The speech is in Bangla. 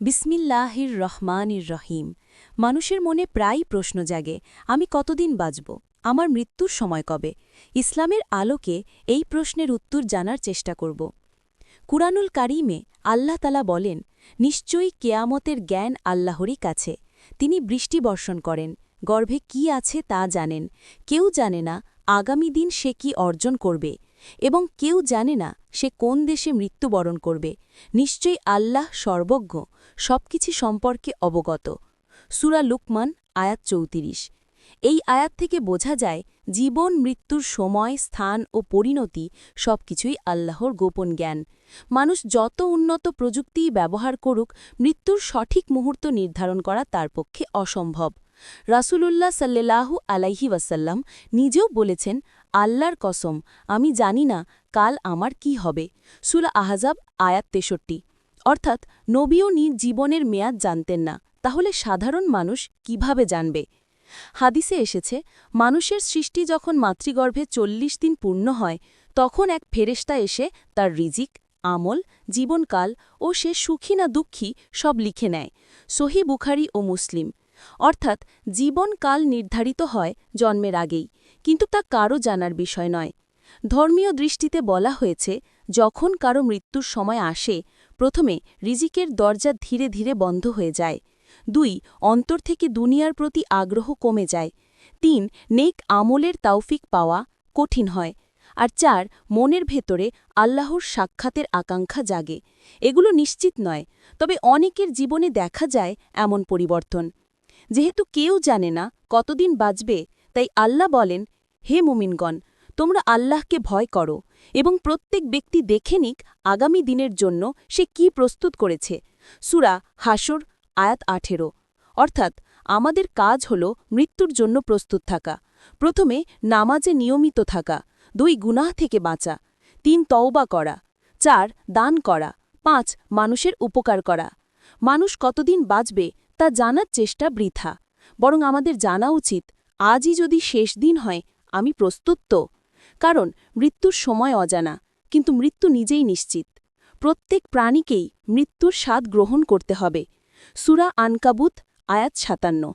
বিসমিল্লাহির রহমানির রহিম। মানুষের মনে প্রায়ই প্রশ্ন জাগে, আমি কতদিন বাঁচব? আমার মৃত্যুর সময় কবে? ইসলামের আলোকে এই প্রশ্নের উত্তর জানার চেষ্টা করব। কুরআনুল কারিমে আল্লাহ তালা বলেন, নিশ্চয়ই কেয়ামতের জ্ঞান আল্লাহরই কাছে। তিনি বৃষ্টি বর্ষণ করেন। গর্ভে কি আছে তা জানেন। কেউ জানে না আগামী দিন সে কি অর্জন করবে এবং কেউ জানে না সে কোন দেশে মৃত্যুবরণ করবে। নিশ্চয়ই আল্লাহ সর্বজ্ঞ, সবকিছু সম্পর্কে অবগত। সুরা লুকমান, আয়াত চৌত্রিশ। এই আয়াত থেকে বোঝা যায়, জীবন, মৃত্যুর সময়, স্থান ও পরিণতি সবকিছুই আল্লাহর গোপন জ্ঞান। মানুষ যত উন্নত প্রযুক্তিই ব্যবহার করুক, মৃত্যুর সঠিক মুহূর্ত নির্ধারণ করা তার পক্ষে অসম্ভব। রাসূলুল্লাহ সাল্লাল্লাহু আলাইহি ওয়াসাল্লাম নিজেও বলেছেন, আল্লাহর কসম, আমি জানি না কাল আমার কি হবে। সুরা আহজাব, আয়াত তেষট্টি। অর্থাৎ, নবীও নিজ জীবনের মেয়াদ জানতেন না, তাহলে সাধারণ মানুষ কীভাবে জানবে? হাদিসে এসেছে, মানুষের সৃষ্টি যখন মাতৃগর্ভে চল্লিশ দিন পূর্ণ হয়, তখন এক ফেরেস্তা এসে তার রিজিক, আমল, জীবনকাল ও সে সুখী না দুঃখী সব লিখে নেয়। সহি বুখারি ও মুসলিম। অর্থাৎ জীবনকাল নির্ধারিত হয় জন্মের আগেই, কিন্তু তা কারও জানার বিষয় নয়। ধর্মীয় দৃষ্টিতে বলা হয়েছে, যখন কারও মৃত্যুর সময় আসে, প্রথমে রিজিকের দরজা ধীরে ধীরে বন্ধ হয়ে যায়। দুই, অন্তর থেকে দুনিয়ার প্রতি আগ্রহ কমে যায়। তিন, নেক আমলের তাওফিক পাওয়া কঠিন হয়। আর চার, মনের ভেতরে আল্লাহর সাক্ষাতের আকাঙ্ক্ষা জাগে। এগুলো নিশ্চিত নয়, তবে অনেকের জীবনে দেখা যায় এমন পরিবর্তন। যেহেতু কেউ জানে না কতদিন বাঁচবে, তাই আল্লাহ বলেন, হে মুমিনগণ, তোমরা আল্লাহকে ভয় করো এবং প্রত্যেক ব্যক্তি দেখে নিক আগামী দিনের জন্য সে কি প্রস্তুত করেছে। সুরা হাসর আয়াত আঠেরো। অর্থাৎ আমাদের কাজ হল মৃত্যুর জন্য প্রস্তুত থাকা। প্রথমে নামাজে নিয়মিত থাকা, দুই গুনাহ থেকে বাঁচা, তিন তওবা করা, চার দান করা, পাঁচ মানুষের উপকার করা। মানুষ কতদিন বাঁচবে তা জানার চেষ্টা বৃথা। বরং আমাদের জানা উচিত, আজই যদি শেষ দিন হয়, আমি প্রস্তুত তো। কারণ, মৃত্যুর সময় অজানা, কিন্তু মৃত্যু নিজেই নিশ্চিত। প্রত্যেক প্রাণীকেই মৃত্যুর স্বাদ গ্রহণ করতে হবে। সুরা আনকাবুত, আয়াত সাতান্ন।